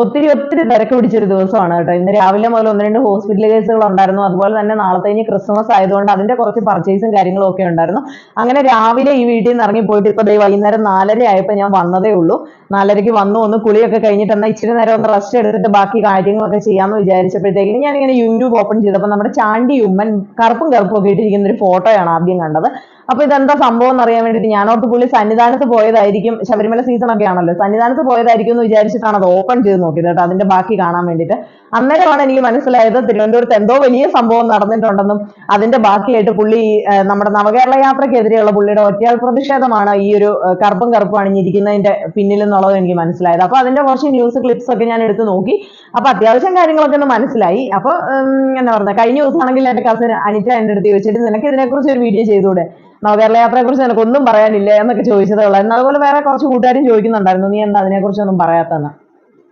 ഒത്തിരി ഒത്തിരി തിരക്ക് പിടിച്ചൊരു ദിവസമാണ് കേട്ടോ. ഇന്ന് രാവിലെ മുതൽ ഒന്ന് രണ്ട് ഹോസ്പിറ്റൽ കേസുകൾ ഉണ്ടായിരുന്നു. അതുപോലെ തന്നെ നാളത്തെ ഇനി ക്രിസ്മസ് ആയതുകൊണ്ട് അതിന്റെ കുറച്ച് പർച്ചേസും കാര്യങ്ങളും ഒക്കെ ഉണ്ടായിരുന്നു. അങ്ങനെ രാവിലെ ഈ വീട്ടിൽ നിന്ന് ഇറങ്ങി പോയിട്ട് ഇപ്പൊ ദേ വൈകുന്നേരം നാലര ആയപ്പോൾ ഞാൻ വന്നതേ ഉള്ളൂ. നാലരയ്ക്ക് വന്നു. ഒന്ന് കുളിയൊക്കെ കഴിഞ്ഞിട്ട് എന്നാൽ ഇച്ചിരി നേരം ഒന്ന് റെസ്റ്റ് എടുത്തിട്ട് ബാക്കി കാര്യങ്ങളൊക്കെ ചെയ്യാമെന്ന് വിചാരിച്ചപ്പോഴത്തേക്കും ഞാനിങ്ങനെ യൂട്യൂബ് ഓപ്പൺ ചെയ്തപ്പോൾ നമ്മുടെ ചാണ്ടി ഉമ്മൻ കറുപ്പും കറുപ്പും ഒക്കെ ഇട്ടിരിക്കുന്ന ഒരു ഫോട്ടോയാണ് ആദ്യം കണ്ടത്. അപ്പൊ ഇതെന്താ സംഭവം എന്ന് അറിയാൻ വേണ്ടിട്ട് ഞാനോർത്ത് പുള്ളി സന്നിധാനത്ത് പോയതായിരിക്കും ശബരിമല സീസൺ ഒക്കെ ആണല്ലോ. സന്നിധാനത്ത് പോയതായിരിക്കും എന്ന് വിചാരിച്ചിട്ടാണ് അത് ഓപ്പൺ ചെയ്ത് നോക്കിയത് കേട്ടോ അതിന്റെ ബാക്കി കാണാൻ വേണ്ടിയിട്ട്. അന്നേരമാണ് എനിക്ക് മനസ്സിലായത് തിരുവനന്തപുരത്ത് എന്തോ വലിയ സംഭവം നടന്നിട്ടുണ്ടെന്നും അതിന്റെ ബാക്കിയായിട്ട് പുള്ളി നമ്മുടെ നവകേരള യാത്രക്കെതിരെയുള്ള പുള്ളിയുടെ ഒറ്റയാൾ പ്രതിഷേധമാണ് ഈ ഒരു കറുപ്പും കറുപ്പും അണിഞ്ഞിരിക്കുന്നതിന്റെ പിന്നിൽ എന്നുള്ളത് എനിക്ക് മനസ്സിലായത്. അപ്പൊ അതിന്റെ കുറച്ച് ന്യൂസ് ക്ലിപ്സ് ഒക്കെ ഞാൻ എടുത്ത് നോക്കി. അപ്പൊ അത്യാവശ്യം കാര്യങ്ങളൊക്കെ ഒന്ന് മനസ്സിലായി. അപ്പൊ എന്താ പറയുക കഴിഞ്ഞ ദിവസമാണെങ്കിൽ എന്റെ കസിൻ അനിറ്റ എന്റെ അടുത്ത് ചോദിച്ചിട്ട് നിനക്ക് ഇതിനെക്കുറിച്ച് ഒരു വീഡിയോ ചെയ്തുകൂടെ നവകേരള എനിക്ക് ഒന്നും പറയാനില്ല എന്നൊക്കെ ചോദിച്ചതേ ഉള്ളൂ എന്നാൽ അതുപോലെ വേറെ കുറച്ച് കൂട്ടുകാരും ചോദിക്കുന്നുണ്ടായിരുന്നു. നീ എന്താ അതിനെക്കുറിച്ച് ഒന്നും പറയാത്തെന്ന്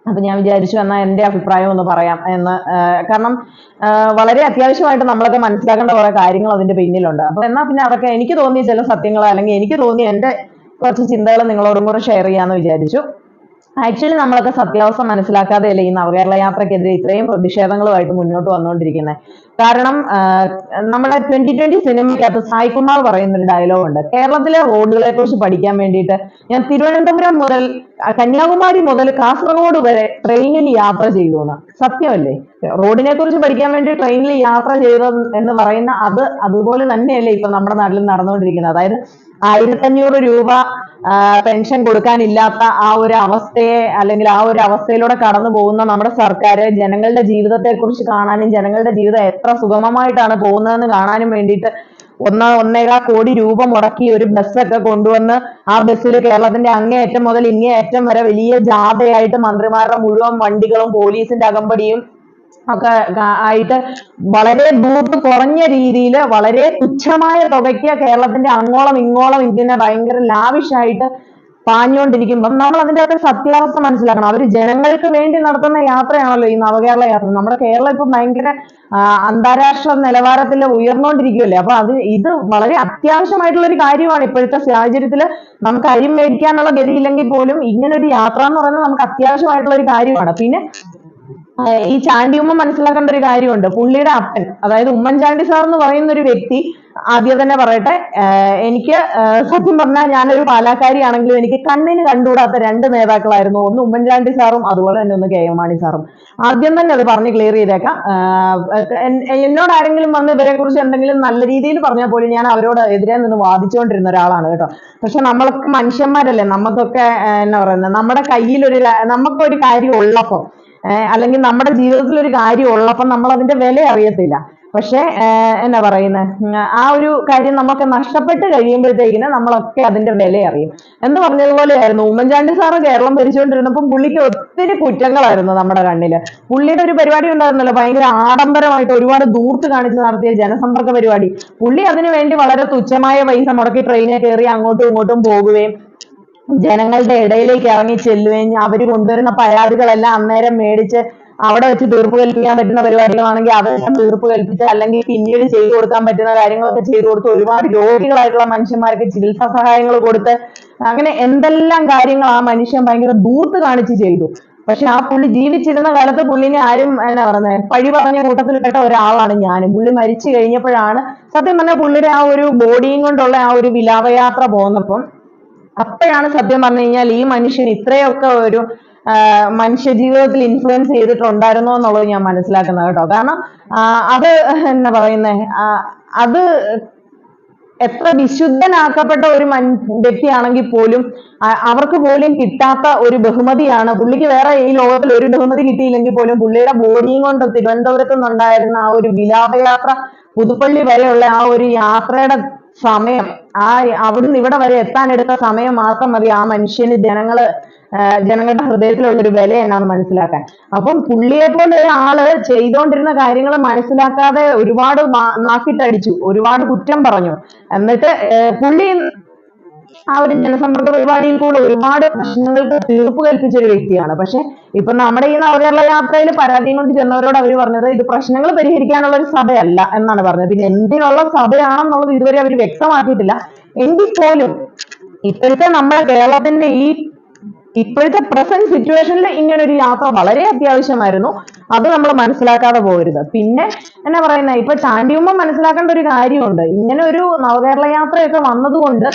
അപ്പൊ ഞാൻ വിചാരിച്ചു എന്നാൽ എന്റെ അഭിപ്രായം ഒന്ന് പറയാം എന്ന്. കാരണം വളരെ അത്യാവശ്യമായിട്ട് നമ്മളൊക്കെ മനസ്സിലാക്കേണ്ട കുറെ കാര്യങ്ങൾ അതിന്റെ പിന്നിലുണ്ട്. അപ്പൊ എന്നാ പിന്നെ അതൊക്കെ എനിക്ക് തോന്നിയ ചില സത്യങ്ങൾ അല്ലെങ്കിൽ എനിക്ക് തോന്നിയ എന്റെ കുറച്ച് ചിന്തകൾ നിങ്ങളോടും കൂടെ ഷെയർ ചെയ്യാന്ന് വിചാരിച്ചു. ആക്ച്വലി നമ്മളൊക്കെ സത്യാവസ്ഥ മനസ്സിലാക്കാതെയല്ലേ ഈ നവകേരള യാത്രക്കെതിരെ ഇത്രയും പ്രതിഷേധങ്ങളുമായിട്ട് മുന്നോട്ട് വന്നുകൊണ്ടിരിക്കുന്നത് കാരണം നമ്മുടെ ട്വന്റി ട്വന്റി സിനിമയ്ക്കകത്ത് സായികുമാർ പറയുന്ന ഒരു ഡയലോഗ് ഉണ്ട്. കേരളത്തിലെ റോഡുകളെ കുറിച്ച് പഠിക്കാൻ വേണ്ടിയിട്ട് ഞാൻ തിരുവനന്തപുരം മുതൽ കന്യാകുമാരി മുതൽ കാസർഗോഡ് വരെ ട്രെയിനിൽ യാത്ര ചെയ്തു എന്ന്. സത്യമല്ലേ? റോഡിനെ കുറിച്ച് പഠിക്കാൻ വേണ്ടി ട്രെയിനിൽ യാത്ര ചെയ്ത എന്ന് പറയുന്ന അത് അതുപോലെ തന്നെയല്ലേ ഇപ്പൊ നമ്മുടെ നാട്ടിൽ നടന്നുകൊണ്ടിരിക്കുന്നത്. അതായത് ആയിരത്തഞ്ഞൂറ് രൂപ പെൻഷൻ കൊടുക്കാനില്ലാത്ത ആ ഒരു അവസ്ഥയെ അല്ലെങ്കിൽ ആ ഒരു അവസ്ഥയിലൂടെ കടന്നു പോകുന്ന നമ്മുടെ സർക്കാർ ജനങ്ങളുടെ ജീവിതത്തെ കുറിച്ച് കാണാനും ജനങ്ങളുടെ ജീവിതം എത്ര സുഗമമായിട്ടാണ് പോകുന്നതെന്ന് കാണാനും വേണ്ടിയിട്ട് ഒന്ന് ഒന്നേകാൽ കോടി രൂപ മുടക്കി ഒരു ബസ്സൊക്കെ കൊണ്ടുവന്ന് ആ ബസ്സിൽ കേരളത്തിന്റെ അങ്ങേയറ്റം മുതൽ ഇങ്ങേയറ്റം വരെ വലിയ ജാഥയായിട്ട് മന്ത്രിമാരുടെ മുഴുവൻ വണ്ടികളും പോലീസിന്റെ അകമ്പടിയും ഒക്കെ ആയിട്ട് വളരെ ദൂത്ത് കുറഞ്ഞ രീതിയിൽ വളരെ തുച്ഛമായ തുകയ്ക്ക് കേരളത്തിന്റെ അങ്ങോളം ഇങ്ങോളം ഇതിനെ ഭയങ്കര ലാവിഷായിട്ട് പാഞ്ഞുകൊണ്ടിരിക്കുമ്പം നമ്മൾ അതിന്റെ അകത്ത് സത്യാവസ്ഥ മനസ്സിലാക്കണം. അവർ ജനങ്ങൾക്ക് വേണ്ടി നടത്തുന്ന യാത്രയാണല്ലോ ഈ നവകേരള യാത്ര. നമ്മുടെ കേരളം ഇപ്പൊ ഭയങ്കര അന്താരാഷ്ട്ര നിലവാരത്തിൽ ഉയർന്നുകൊണ്ടിരിക്കുകയല്ലേ? അപ്പൊ അത് ഇത് വളരെ അത്യാവശ്യമായിട്ടുള്ള ഒരു കാര്യമാണ് ഇപ്പോഴത്തെ സാഹചര്യത്തിൽ നമുക്ക് അരി മേടിക്കാനുള്ള ഗതിയില്ലെങ്കിൽ പോലും ഇങ്ങനെ ഒരു യാത്ര എന്ന് പറയുന്നത് നമുക്ക് അത്യാവശ്യമായിട്ടുള്ള ഒരു കാര്യമാണ്. പിന്നെ ഈ ചാണ്ടി ഉമ്മ മനസ്സിലാക്കേണ്ട ഒരു കാര്യമുണ്ട്. പുള്ളിയുടെ അപ്പൻ അതായത് ഉമ്മൻചാണ്ടി സാർ എന്ന് പറയുന്ന ഒരു വ്യക്തി ആദ്യം തന്നെ പറയട്ടെ എനിക്ക് സത്യം പറഞ്ഞാൽ ഞാനൊരു പാലാക്കാരിയാണെങ്കിലും എനിക്ക് കണ്ണിന് കണ്ടുകൂടാത്ത രണ്ട് നേതാക്കളായിരുന്നു. ഒന്ന് ഉമ്മൻചാണ്ടി സാറും അതുപോലെ തന്നെ ഒന്ന് കെ എം മാണി സാറും. ആദ്യം തന്നെ അത് പറഞ്ഞ് ക്ലിയർ ചെയ്തേക്കാം. എന്നോട് ആരെങ്കിലും വന്ന് ഇവരെ കുറിച്ച് എന്തെങ്കിലും നല്ല രീതിയിൽ പറഞ്ഞാൽ പോലും ഞാൻ അവരോട് എതിരെ നിന്ന് വാദിച്ചുകൊണ്ടിരുന്ന ഒരാളാണ് കേട്ടോ. പക്ഷെ നമ്മളൊക്കെ മനുഷ്യന്മാരല്ലേ നമുക്കൊക്കെ എന്നാ പറയുന്നത് നമ്മുടെ കയ്യിലൊരു ഒരു നമുക്കൊരു കാര്യം ഉള്ളപ്പം അല്ലെങ്കിൽ നമ്മുടെ ജീവിതത്തിൽ ഒരു കാര്യം ഉള്ളപ്പോൾ നമ്മൾ അതിന്റെ വില അറിയത്തില്ല. പക്ഷെ എന്നാ പറയുന്നത് ആ ഒരു കാര്യം നമുക്ക് നഷ്ടപ്പെട്ട് കഴിയുമ്പോഴത്തേക്കിന് നമ്മളൊക്കെ അതിന്റെ വില അറിയും. എന്ന് പറഞ്ഞതുപോലെയായിരുന്നു. ഉമ്മൻചാണ്ടി സാറ് കേരളം ഭരിച്ചുകൊണ്ടിരുന്നപ്പം പുള്ളിക്ക് ഒത്തിരി കുറ്റങ്ങളായിരുന്നു നമ്മുടെ കണ്ണിൽ. പുള്ളിയുടെ ഒരു പരിപാടി ഉണ്ടായിരുന്നല്ലോ. ഭയങ്കര ആഡംബരമായിട്ട് ഒരുപാട് ദൂർത്ത് കാണിച്ച് നടത്തിയ ജനസമ്പർക്ക പരിപാടി. പുള്ളി അതിനു വേണ്ടി വളരെ തുച്ഛമായ പൈസ മുടക്കി ട്രെയിനിൽ കയറി അങ്ങോട്ടും ഇങ്ങോട്ടും പോകുകയും ജനങ്ങളുടെ ഇടയിലേക്ക് ഇറങ്ങി ചെല്ലുകയും അവർ കൊണ്ടുവരുന്ന പരാതികളെല്ലാം അന്നേരം മേടിച്ച് അവിടെ വെച്ച് തീർപ്പ് കൽപ്പിക്കാൻ പറ്റുന്ന പരിപാടികളാണെങ്കിൽ അതെല്ലാം തീർപ്പ് കൽപ്പിച്ച് അല്ലെങ്കിൽ പിന്നീട് ചെയ്തു കൊടുക്കാൻ പറ്റുന്ന കാര്യങ്ങളൊക്കെ ചെയ്തു കൊടുത്ത് ഒരുപാട് രോഗികളായിട്ടുള്ള മനുഷ്യന്മാർക്ക് ചികിത്സാ സഹായങ്ങൾ കൊടുത്ത് അങ്ങനെ എന്തെല്ലാം കാര്യങ്ങൾ ആ മനുഷ്യൻ ഭയങ്കര ദൂർത്ത് കാണിച്ച് ചെയ്തു. പക്ഷെ ആ പുള്ളി ജീവിച്ചിരുന്ന കാലത്ത് പുള്ളിനെ ആരും എന്നാ പറയുന്നത് പഴി പറഞ്ഞ കൂട്ടത്തിൽപ്പെട്ട ഒരാളാണ് ഞാനും. പുള്ളി മരിച്ചു കഴിഞ്ഞപ്പോഴാണ് സത്യം പറഞ്ഞാൽ പുള്ളിയുടെ ആ ഒരു ബോഡിയും കൊണ്ടുള്ള ആ ഒരു വിലാപയാത്ര പോന്നപ്പം അപ്പോഴാണ് സത്യം പറഞ്ഞു കഴിഞ്ഞാൽ ഈ മനുഷ്യൻ ഇത്രയൊക്കെ ഒരു മനുഷ്യ ജീവിതത്തിൽ ഇൻഫ്ലുവൻസ് ചെയ്തിട്ടുണ്ടായിരുന്നോ എന്നുള്ളത് ഞാൻ മനസ്സിലാക്കുന്നത് കേട്ടോ. കാരണം അത് എന്നാ പറയുന്നേ അത് എത്ര വിശുദ്ധനാക്കപ്പെട്ട ഒരു മൻ വ്യക്തിയാണെങ്കിൽ പോലും അവർക്ക് പോലും കിട്ടാത്ത ഒരു ബഹുമതിയാണ്. പുള്ളിക്ക് വേറെ ഈ ലോകത്തിൽ ഒരു ബഹുമതി കിട്ടിയില്ലെങ്കിൽ പോലും പുള്ളിയുടെ ബോഡിയും കൊണ്ട് തിരുവനന്തപുരത്ത് നിന്നുണ്ടായിരുന്ന ആ ഒരു വിലാപയാത്ര പുതുപ്പള്ളി വരെയുള്ള ആ ഒരു യാത്രയുടെ സമയം. ആ അവിടുന്ന് ഇവിടെ വരെ എത്താൻ എടുത്ത സമയം മാത്രം മതി ആ മനുഷ്യന് ജനങ്ങൾ ജനങ്ങളുടെ ഹൃദയത്തിലുള്ള ഒരു വില എന്നാണ് മനസ്സിലാക്കാൻ. അപ്പം പുള്ളിയെ പോലെ ഒരാൾ ചെയ്തുകൊണ്ടിരുന്ന കാര്യങ്ങൾ മനസ്സിലാക്കാതെ ഒരുപാട് നാക്കിട്ടടിച്ചു ഒരുപാട് കുറ്റം പറഞ്ഞു. എന്നിട്ട് പുള്ളി ആ ഒരു ജനസമ്മർദ്ദ പരിപാടിയിൽ കൂടെ ഒരുപാട് പ്രശ്നങ്ങൾക്ക് തീർപ്പ് കൽപ്പിച്ച ഒരു വ്യക്തിയാണ്. പക്ഷെ ഇപ്പൊ നമ്മുടെ ഈ നവകേരള യാത്രയിൽ പരാതിയും കൊണ്ട് ചെന്നവരോട് അവർ പറഞ്ഞത് ഇത് പ്രശ്നങ്ങൾ പരിഹരിക്കാനുള്ള ഒരു സഭയല്ല എന്നാണ് പറഞ്ഞത്. പിന്നെ എന്തിനുള്ള സഭയാണെന്നുള്ളത് ഇതുവരെ അവർ വ്യക്തമാക്കിയിട്ടില്ല. എങ്കിൽ പോലും ഇപ്പോഴത്തെ നമ്മുടെ കേരളത്തിന്റെ ഈ ഇപ്പോഴത്തെ പ്രസന്റ് സിറ്റുവേഷനിൽ ഇങ്ങനെ ഒരു യാത്ര വളരെ അത്യാവശ്യമായിരുന്നു. അത് നമ്മൾ മനസ്സിലാക്കാതെ പോകരുത് പിന്നെ എന്നാ പറയുന്നത് ഇപ്പൊ ചാണ്ടിയുമ്മ മനസ്സിലാക്കേണ്ട ഒരു കാര്യമുണ്ട്. ഇങ്ങനെ ഒരു നവകേരള യാത്രയൊക്കെ വന്നതുകൊണ്ട്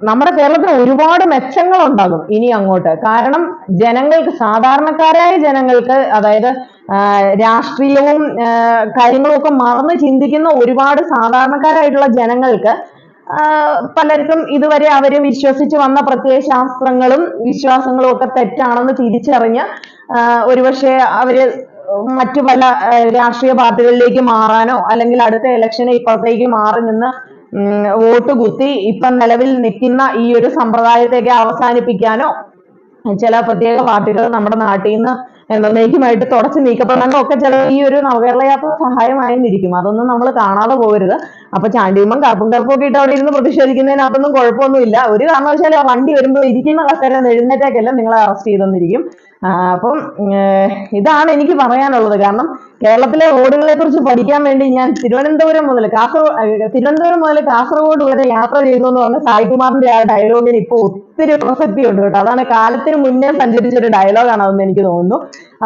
നമ്മുടെ കേരളത്തിന് ഒരുപാട് മെച്ചങ്ങൾ ഉണ്ടാകും ഇനി അങ്ങോട്ട്. കാരണം ജനങ്ങൾക്ക് സാധാരണക്കാരായ ജനങ്ങൾക്ക് അതായത് രാഷ്ട്രീയവും കാര്യങ്ങളും ഒക്കെ മറന്ന് ചിന്തിക്കുന്ന ഒരുപാട് സാധാരണക്കാരായിട്ടുള്ള ജനങ്ങൾക്ക് പലർക്കും ഇതുവരെ അവർ വിശ്വസിച്ചു വന്ന പ്രത്യയശാസ്ത്രങ്ങളും വിശ്വാസങ്ങളും ഒക്കെ തെറ്റാണെന്ന് തിരിച്ചറിഞ്ഞ് ഒരുപക്ഷെ അവർ മറ്റു പല രാഷ്ട്രീയ പാർട്ടികളിലേക്ക് മാറാനോ അല്ലെങ്കിൽ അടുത്ത ഇലക്ഷന് ഇപ്പുറത്തേക്ക് മാറി നിന്ന് വോട്ട് കുത്തി ഇപ്പം നിലവിൽ നിൽക്കുന്ന ഈ ഒരു സമ്പ്രദായത്തേക്ക് അവസാനിപ്പിക്കാനോ ചില പ്രത്യേക പാർട്ടികൾ നമ്മുടെ നാട്ടിൽ നിന്ന് എന്നേക്കുമായിട്ട് തുടച്ചു നീക്കപ്പെടാനും ഒക്കെ ചില ഈ ഒരു നവകേരള യാത്ര സഹായമായിരിക്കും അതൊന്നും നമ്മൾ കാണാതെ പോകരുത്. അപ്പൊ ചാണ്ടിയുമ്പം കറുപ്പും കറുപ്പും ഒക്കെ ഇട്ട് അവിടെ ഇരുന്ന് പ്രതിഷേധിക്കുന്നതിനകത്തൊന്നും കുഴപ്പമൊന്നുമില്ല. ഒരു കാരണവശാലും ആ വണ്ടി വരുമ്പോൾ ഇരിക്കുന്ന കസേര എഴുന്നേറ്റാക്കല്ല നിങ്ങളെ അറസ്റ്റ് ചെയ്തെന്നിരിക്കും. അപ്പം ഇതാണ് എനിക്ക് പറയാനുള്ളത്. കാരണം കേരളത്തിലെ റോഡുകളെ കുറിച്ച് പഠിക്കാൻ വേണ്ടി ഞാൻ തിരുവനന്തപുരം മുതൽ കാസർഗോഡ് തിരുവനന്തപുരം മുതൽ കാസർഗോഡ് വരെ യാത്ര ചെയ്തു എന്ന് പറഞ്ഞ സായികുമാറിന്റെ ആ ഡയലോഗിന് ഇപ്പൊ ഒത്തിരി പ്രസക്തി ഉണ്ട് കേട്ടോ. അതാണ് കാലത്തിന് മുന്നേ സഞ്ചരിച്ച ഒരു ഡയലോഗാണ് അതെന്ന് എനിക്ക് തോന്നുന്നു.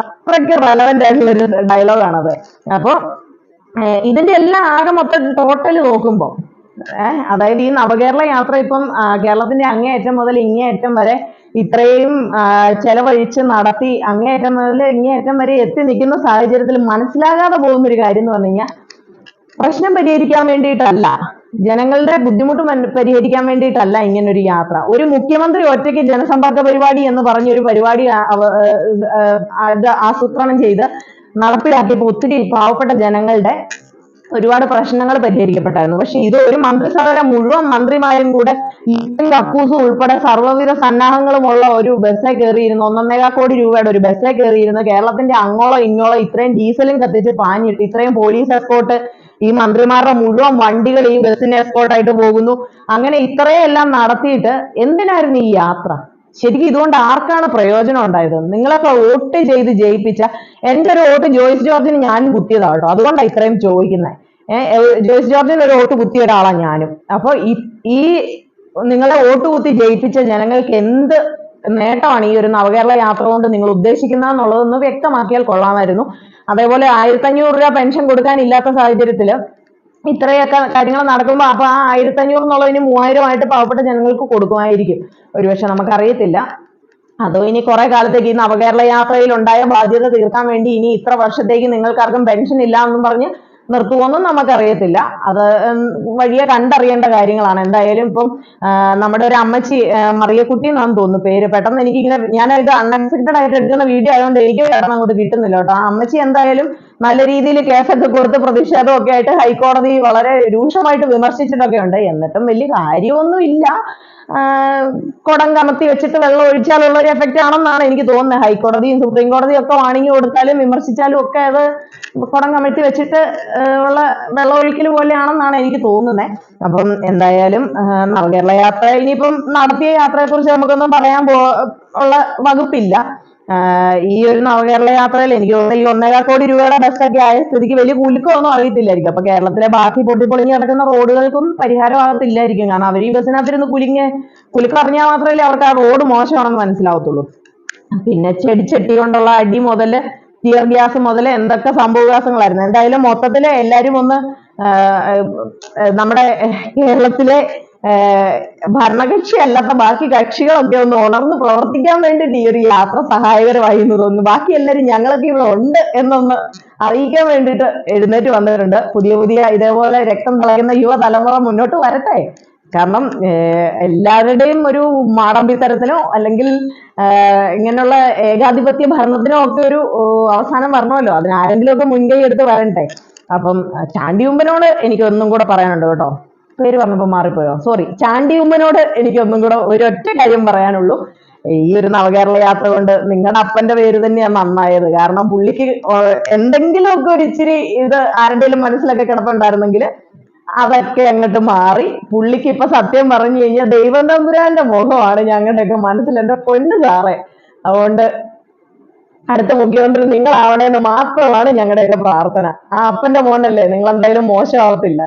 അത്രയ്ക്ക് റെലവെന്റ് ആയിട്ടുള്ള ഒരു ഡയലോഗാണത് അപ്പൊ അപ്പോ ഇതിന്റെ എല്ലാം ആകെ മൊത്തം ടോട്ടൽ നോക്കുമ്പോ ഏഹ് അതായത് ഈ നവകേരള യാത്ര ഇപ്പം കേരളത്തിന്റെ അങ്ങേയറ്റം മുതൽ ഇങ്ങേയറ്റം വരെ ഇത്രയും ചെലവഴിച്ച് നടത്തി അങ്ങേയറ്റം മുതൽ ഇങ്ങേയറ്റം വരെ എത്തി നിൽക്കുന്ന സാഹചര്യത്തിൽ മനസ്സിലാകാതെ പോകുന്ന ഒരു കാര്യം എന്ന് പറഞ്ഞു കഴിഞ്ഞാൽ പ്രശ്നം പരിഹരിക്കാൻ വേണ്ടിയിട്ടല്ല. ജനങ്ങളുടെ ബുദ്ധിമുട്ട് പരിഹരിക്കാൻ വേണ്ടിയിട്ടല്ല ഇങ്ങനൊരു യാത്ര. ഒരു മുഖ്യമന്ത്രി ഒറ്റയ്ക്ക് ജനസമ്പർക്ക പരിപാടി എന്ന് പറഞ്ഞൊരു പരിപാടി ആസൂത്രണം ചെയ്ത് നടപ്പിലാക്കിയപ്പോൾ ഒത്തിരി പാവപ്പെട്ട ജനങ്ങളുടെ ഒരുപാട് പ്രശ്നങ്ങൾ പരിഹരിക്കപ്പെട്ടായിരുന്നു. പക്ഷെ ഇത് ഒരു മന്ത്രിസഭയുടെ മുഴുവൻ മന്ത്രിമാരും കൂടെ കക്കൂസും ഉൾപ്പെടെ സർവവിധ സന്നാഹങ്ങളുമുള്ള ഒരു ബസ്സേ കയറിയിരുന്നു. ഒന്നൊന്നേകാൽ കോടി രൂപയുടെ ഒരു ബസ്സേ കയറിയിരുന്നു. കേരളത്തിന്റെ അങ്ങോളം ഇങ്ങോളം ഇത്രയും ഡീസലും കത്തിച്ച് പാഞ്ഞിട്ട് ഇത്രയും പോലീസ് എസ്കോർട്ട് ഈ മന്ത്രിമാരുടെ മുഴുവൻ വണ്ടികൾ ഈ ബസ്സിന് ആയിട്ട് പോകുന്നു. അങ്ങനെ ഇത്രയും എല്ലാം നടത്തിയിട്ട് എന്തിനായിരുന്നു ഈ യാത്ര? ശരിക്കും ഇതുകൊണ്ട് ആർക്കാണ് പ്രയോജനം ഉണ്ടായത്? നിങ്ങളൊക്കെ വോട്ട് ചെയ്ത് ജയിപ്പിച്ച എന്റെ ഒരു വോട്ട് ജോയിസ് ജോർജിന് ഞാൻ കുത്തിയതാ കേട്ടോ. അതുകൊണ്ടാണ് ഇത്രയും ചോദിക്കുന്നത് ജോയിസ് ജോർജിന് ഒരു വോട്ട് കുത്തിയ ഒരാളാണ് ഞാനും. അപ്പൊ ഈ ഈ നിങ്ങളെ വോട്ട് കുത്തി ജയിപ്പിച്ച ജനങ്ങൾക്ക് എന്ത് നേട്ടമാണ് ഈ ഒരു നവകേരള യാത്ര കൊണ്ട് നിങ്ങൾ ഉദ്ദേശിക്കുന്നതെന്നുള്ളതൊന്ന് വ്യക്തമാക്കിയാൽ കൊള്ളാമായിരുന്നു. അതേപോലെ ആയിരത്തി അഞ്ഞൂറ് രൂപ പെൻഷൻ കൊടുക്കാനില്ലാത്ത സാഹചര്യത്തിൽ ഇത്രയൊക്കെ കാര്യങ്ങൾ നടക്കുമ്പോൾ അപ്പൊ ആ ആയിരത്തി അഞ്ഞൂറ് എന്നുള്ളതിന് മൂവായിരമായിട്ട് പാവപ്പെട്ട ജനങ്ങൾക്ക് കൊടുക്കുമായിരിക്കും. ഒരുപക്ഷെ നമുക്കറിയത്തില്ല. അതോ ഇനി കുറെ കാലത്തേക്ക് ഈ നവകേരള യാത്രയിൽ ഉണ്ടായ ബാധ്യത തീർക്കാൻ വേണ്ടി ഇനി ഇത്ര വർഷത്തേക്ക് നിങ്ങൾക്കാർക്കും പെൻഷൻ ഇല്ല എന്നും പറഞ്ഞ് നിർത്തുമോന്നും നമുക്കറിയത്തില്ല. അത് വഴിയെ കണ്ടറിയേണ്ട കാര്യങ്ങളാണ്. എന്തായാലും ഇപ്പം നമ്മുടെ ഒരു അമ്മച്ചി മറിയക്കുട്ടി എന്നാണ് തോന്നുന്നു പേര്. പെട്ടെന്ന് എനിക്ക് ഇങ്ങനെ ഞാൻ ഇത് അൺഎക്സ്പെക്ടഡ് ആയിട്ട് എടുക്കുന്ന വീഡിയോ ആയതുകൊണ്ട് എനിക്ക് പെട്ടെന്ന് അങ്ങോട്ട് കിട്ടുന്നില്ല കേട്ടോ. ആ അമ്മച്ചി എന്തായാലും നല്ല രീതിയിൽ കേസൊക്കെ കൊടുത്ത് പ്രതിഷേധം ഒക്കെ ആയിട്ട് ഹൈക്കോടതി വളരെ രൂക്ഷമായിട്ട് വിമർശിച്ചിട്ടൊക്കെ ഉണ്ട്. എന്നിട്ടും വലിയ കാര്യമൊന്നും ഇല്ല. ആഹ് കുടം കമത്തി വെച്ചിട്ട് വെള്ളം ഒഴിച്ചാലുള്ള ഒരു എഫക്റ്റ് ആണെന്നാണ് എനിക്ക് തോന്നുന്നത്. ഹൈക്കോടതിയും സുപ്രീം കോടതിയും ഒക്കെ വാണിംഗ് കൊടുത്താലും വിമർശിച്ചാലും ഒക്കെ അത് കുടം കമത്തി വെച്ചിട്ട് ഉള്ള വെള്ളം ഒഴിക്കൽ പോലെയാണെന്നാണ് എനിക്ക് തോന്നുന്നത് അപ്പം എന്തായാലും നവകേരള യാത്ര ഇനിയിപ്പം നടത്തിയ യാത്രയെ കുറിച്ച് നമുക്കൊന്നും പറയാൻ പോ ഉള്ള വകുപ്പില്ല. ഈ ഒരു നവകേരള യാത്രയിൽ എനിക്ക് തോന്നുന്നു ഈ ഒന്നേകാൽ കോടി രൂപയുടെ ബസ്സൊക്കെ ആയ സ്ഥിതിക്ക് വലിയ കുലുക്കമൊന്നും അറിയത്തില്ലായിരിക്കും. അപ്പൊ കേരളത്തിലെ ബാക്കി പൊട്ടിപ്പൊളിഞ്ഞ് കിടക്കുന്ന റോഡുകൾക്കും പരിഹാരമാകത്തില്ലായിരിക്കും കാരണം അവർ ഈ ബസ്സിനകത്തിരുന്ന് കുലുങ്ങി കുലുക്കം അറിഞ്ഞാൽ മാത്രമല്ലേ അവർക്ക് ആ റോഡ് മോശമാണെന്ന് മനസ്സിലാവത്തുള്ളൂ. പിന്നെ ചെടിച്ചട്ടി കൊണ്ടുള്ള അടി മുതൽ ടിയർ ഗ്യാസ് മുതൽ എന്തൊക്കെ സംഭവവികാസങ്ങളായിരുന്നു എന്തായാലും മൊത്തത്തിൽ എല്ലാരും ഒന്ന് നമ്മുടെ കേരളത്തിലെ ഭരണകക്ഷി അല്ലാത്ത ബാക്കി കക്ഷികളൊക്കെ ഒന്ന് ഉണർന്നു പ്രവർത്തിക്കാൻ വേണ്ടിയിട്ട് ഈ ഒരു യാത്ര സഹായകരമായി എന്ന് തോന്നുന്നു. ബാക്കി എല്ലാവരും ഞങ്ങളൊക്കെ ഇവിടെ ഉണ്ട് എന്നൊന്ന് അറിയിക്കാൻ വേണ്ടിയിട്ട് എഴുന്നേറ്റ് വന്നിട്ടുണ്ട്. പുതിയ പുതിയ ഇതേപോലെ രക്തം തിളയ്ക്കുന്ന യുവതലമുറ മുന്നോട്ട് വരട്ടെ. കാരണം എല്ലാവരുടെയും ഒരു മാടമ്പിത്തരത്തിനോ അല്ലെങ്കിൽ ഇങ്ങനെയുള്ള ഏകാധിപത്യ ഭരണത്തിനോ ഒക്കെ ഒരു അവസാനം വരണമല്ലോ. അതിന് ആരെങ്കിലും ഒക്കെ മുൻകൈ എടുത്ത് വരട്ടെ. അപ്പം ചാണ്ടി ഉമ്മനോട് എനിക്ക് ഒന്നും കൂടെ പറയാനുണ്ട് കേട്ടോ. പേര് പറഞ്ഞപ്പോൾ മാറിപ്പോയോ? സോറി ചാണ്ടി ഉമ്മനോട് എനിക്ക് ഒന്നും കൂടെ ഒരൊറ്റ കാര്യം പറയാനുള്ളൂ. ഈ ഒരു നവകേരള യാത്ര കൊണ്ട് നിങ്ങളുടെ അപ്പന്റെ പേര് തന്നെയാണ് നന്നായത്. കാരണം പുള്ളിക്ക് എന്തെങ്കിലും എന്തെങ്കിലുമൊക്കെ ഒരു ഇച്ചിരി ഇത് ആരുടെയും മനസ്സിലൊക്കെ കിടപ്പുണ്ടായിരുന്നെങ്കിൽ അതൊക്കെ അങ്ങോട്ട് മാറി. പുള്ളിക്ക് ഇപ്പൊ സത്യം പറഞ്ഞു കഴിഞ്ഞാൽ ദൈവം തമ്പുരാന്റെ മുഖമാണ് ഞങ്ങളുടെയൊക്കെ മനസ്സിൽ എന്റെ പൊന്ന് സാറേ. അതുകൊണ്ട് അടുത്ത മുഖ്യമന്ത്രി നിങ്ങളാവണേന്ന് മാത്രമാണ് ഞങ്ങളുടെയൊക്കെ പ്രാർത്ഥന. ആ അപ്പന്റെ മോനല്ലേ നിങ്ങൾ എന്തായാലും മോശമാവത്തില്ല.